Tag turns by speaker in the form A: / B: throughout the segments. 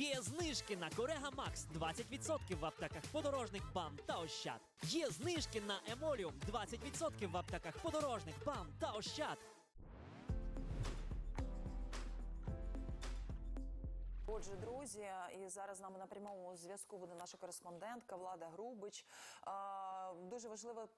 A: Є знижки на Корега Макс 20% в аптеках подорожник БАМ та Ощад. Є знижки на Емоліум 20% в аптеках подорожник БАМ та Ощад.
B: Отже, друзі, і зараз з нами на прямому зв'язку буде наша кореспондентка Влада Грубич. А, Дуже важлива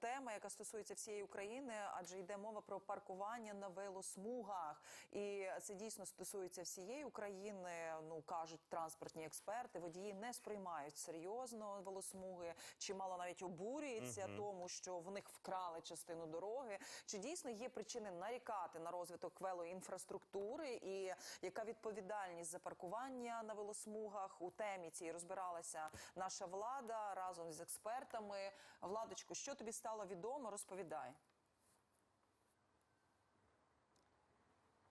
B: тема, яка стосується всієї України, адже йде мова про паркування на велосмугах. І це дійсно стосується всієї України. Ну кажуть транспортні експерти. Водії не сприймають серйозно велосмуги, чимало навіть обурюється тому, що в них вкрали частину дороги. Чи дійсно є причини нарікати на розвиток велоінфраструктури і яка відповідальність за паркування на велосмугах у темі цій розбиралася наша влада разом з експертами. Владочку, що тобі стало відомо? Розповідай.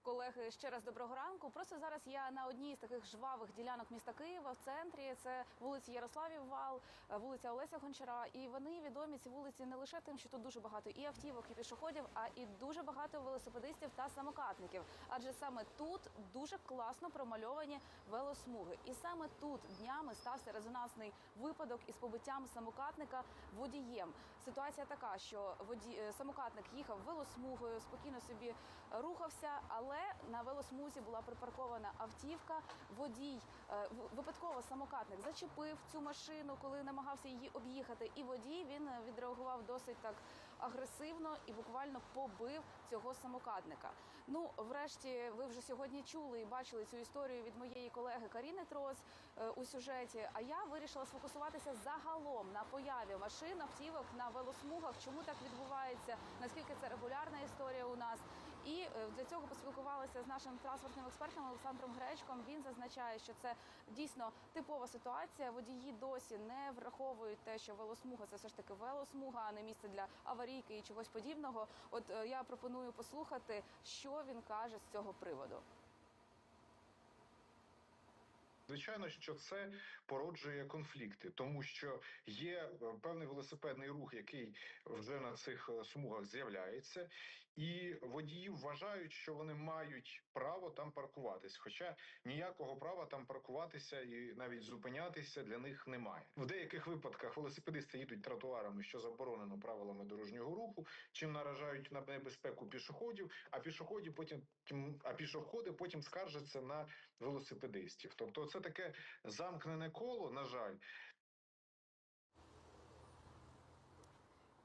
C: Колеги, ще раз доброго ранку. Просто зараз я на одній з таких жвавих ділянок міста Києва в центрі. Це вулиця Ярославів Вал, е, вулиця Олеся Гончара. І вони відомі ці вулиці не лише тим, що тут дуже багато і автівок, і пішоходів, а і дуже багато велосипедистів та самокатників. Адже саме тут дуже класно промальовані велосмуги. І саме тут днями стався резонансний випадок із побиттям самокатника водієм. Ситуація така, що воді... е, самокатник їхав велосмугою, спокійно собі рухався, але на велосмузі була припаркована автівка. Водій е, випадково самокатник зачепив цю машину, коли намагався її об'їхати. І водій він е, відреагував досить так агресивно і буквально побив цього самокатника. Ну, врешті, ви вже сьогодні чули і бачили цю історію від моєї колеги Каріни Трос е, у сюжеті. А я вирішила сфокусуватися загалом на появі машин, автівок на велосмугах. Чому так відбувається? Наскільки це регулярна історія у нас? І е, для цього поспілкувалися з нашим транспортним експертом Олександром Гречком. Він зазначає, що це дійсно типова ситуація. Водії досі не враховують те, що велосмуга це все ж таки велосмуга, а не місце для аварійки і чогось подібного. От е, я пропоную послухати, що він каже з цього приводу.
D: Звичайно, що це породжує конфлікти, тому що є е, певний велосипедний рух, який вже на цих е, смугах з'являється, і водії вважають, що вони мають право там паркуватись. Хоча ніякого права там паркуватися і навіть зупинятися для них немає. В деяких випадках велосипедисти їдуть тротуарами, що заборонено правилами дорожнього руху, чим наражають на небезпеку пішоходів. А пішоході потім а пішоходи потім скаржаться на велосипедистів. Тобто, це таке замкнене коло, на жаль.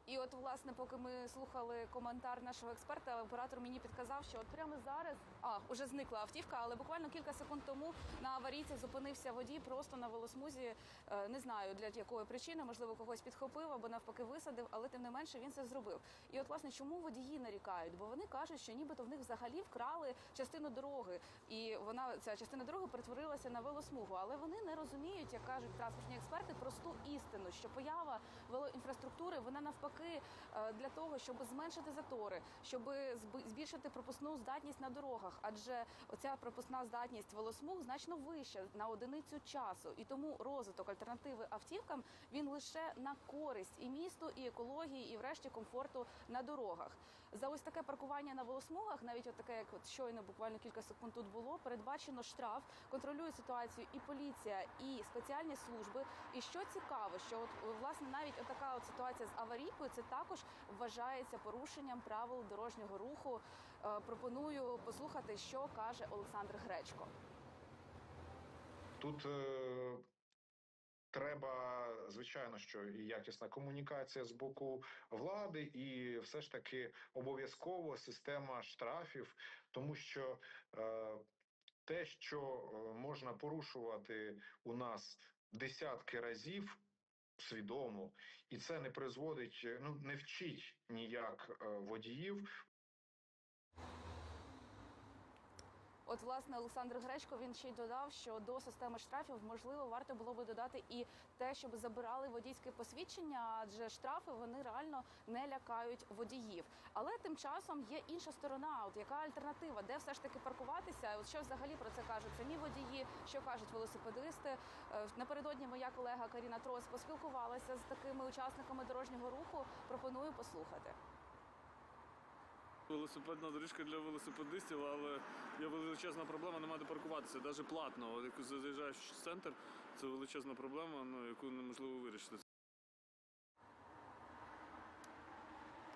C: І от, власне, поки ми слухали коментар нашого експерта, оператор мені підказав, що от прямо зараз а уже зникла автівка, але буквально кілька секунд тому на аварійці зупинився водій просто на велосмузі. Е, Не знаю для якої причини, можливо, когось підхопив або навпаки висадив, але тим не менше він це зробив. І от, власне, чому водії нарікають? Бо вони кажуть, що нібито в них взагалі вкрали частину дороги, і вона ця частина дороги перетворилася на велосмугу. Але вони не розуміють, як кажуть транспортні експерти, просту істину, що поява велоінфраструктури вона навпаки е, для того, щоб зменшити затори, щоб зб- збільшити пропускну здатність на дорогах. Адже оця пропускна здатність велосмуг значно вища на одиницю часу, і тому розвиток альтернативи автівкам він лише на користь і місту, і екології, і врешті комфорту на дорогах. За ось таке паркування на велосмугах, навіть от таке, як от щойно буквально кілька секунд тут було, передбачено штраф, контролює ситуацію і поліція, і спеціальні служби. І що цікаво, що от власне навіть така от ситуація з аварійкою це також вважається порушенням правил дорожнього руху. Е, Пропоную послухати, що каже Олександр Гречко.
D: Тут е, треба, звичайно, що і якісна комунікація з боку влади, і все ж таки обов'язково система штрафів, тому що е, те, що е, можна порушувати у нас десятки разів. Свідомо, і це не призводить, е, ну не вчить ніяк е, водіїв
C: От, власне, Олександр Гречко він ще й додав, що до системи штрафів можливо варто було би додати і те, щоб забирали водійське посвідчення, адже штрафи вони реально не лякають водіїв. Але тим часом є інша сторона. От яка альтернатива, де все ж таки паркуватися? От що взагалі про це кажуть самі водії, що кажуть велосипедисти? Е, Напередодні моя колега Каріна Трос поспілкувалася з такими учасниками дорожнього руху. Пропоную послухати.
E: Велосипедна доріжка для велосипедистів, але є величезна проблема, немає де паркуватися, навіть платно. От як заїжджаєш в центр, це величезна проблема, ну, яку неможливо вирішити.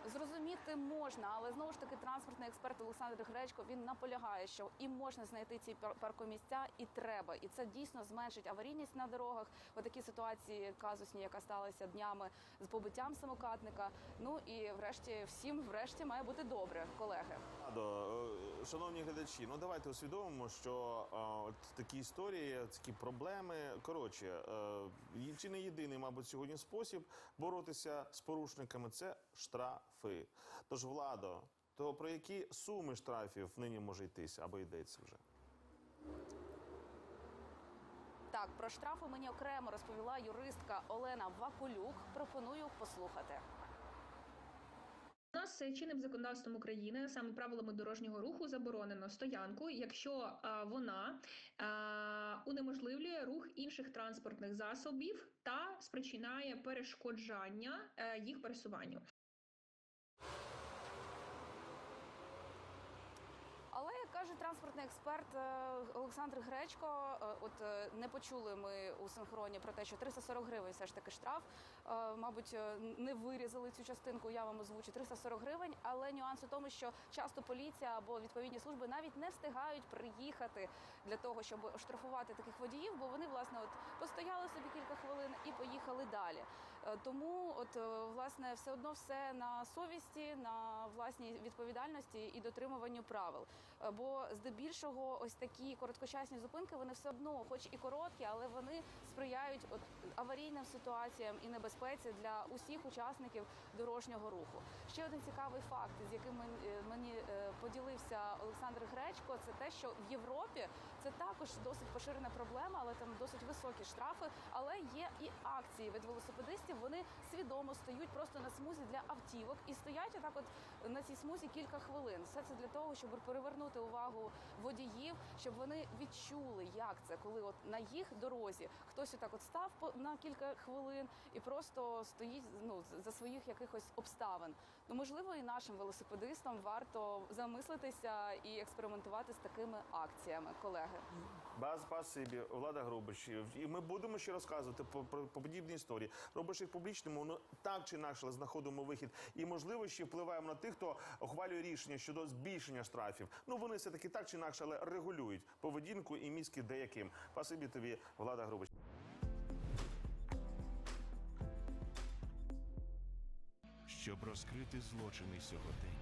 C: Зрозуміти можна, але знову ж таки транспортний експерт Олександр Гречко він наполягає, що і можна знайти ці пар- паркомісця, і треба. І це дійсно зменшить аварійність на дорогах. Отакі ситуації казусні, яка сталася днями з побиттям самокатника. Ну і врешті всім врешті має бути добре, колеги.
F: Ладо, е, шановні глядачі, ну давайте усвідомимо, що е, от такі історії, такі проблеми. Коротше, е, чи не єдиний, мабуть, сьогодні спосіб боротися з порушниками це штрафи. Тож, владо, то про які суми штрафів нині може йтися або йдеться вже?
C: Так, про штрафи мені окремо розповіла юристка Олена Вакулюк. Пропоную послухати.
G: У нас е, чинним законодавством України, саме правилами дорожнього руху, заборонено стоянку, якщо а, вона а, унеможливлює рух інших транспортних засобів та спричиняє перешкоджання е, їх пересуванню.
C: Але як каже транспортний експерт е, Олександр Гречко, е, от е, не почули ми у синхроні про те, що 340 гривень все ж таки штраф. Мабуть, не вирізали цю частинку. Я вам озвучу 340 гривень. Але нюанс у тому, що часто поліція або відповідні служби навіть не встигають приїхати для того, щоб оштрафувати таких водіїв, бо вони власне от постояли собі кілька хвилин і поїхали далі. Е, Тому, от е, власне, все одно все на совісті, на власній відповідальності і дотримуванню правил. Е, Бо здебільшого ось такі короткочасні зупинки вони все одно, хоч і короткі, але вони сприяють от аварійним ситуаціям і небезпеці для усіх учасників дорожнього руху. Ще один цікавий факт, з яким мен- мені поділився Олександр Гречко, це те, що в Європі це також досить поширена проблема, але там досить високі штрафи. Але є і акції від велосипедистів. Вони свідомо стають просто на смузі для автівок і стоять отак, от на цій смузі кілька хвилин. Все це для того, щоб привернути увагу водіїв, щоб вони відчули, як це, коли от на їх дорозі хтось отак от став на кілька хвилин і просто стоїть ну за своїх якихось обставин. Ну можливо, і нашим велосипедистам варто замислитися і експериментувати з такими акціями, колеги.
F: Баз спасибі, Влада Грубич. І ми будемо ще розказувати про, про, про подібні історії. Робиш їх публічними, ну так чи інакше знаходимо вихід. І можливо ще впливаємо на тих, хто ухвалює рішення щодо збільшення штрафів. Ну вони все таки так чи інакше, але регулюють поведінку і мізки деяким. Спасибі тобі, Влада Грубич.
H: Щоб розкрити злочини сьогодення,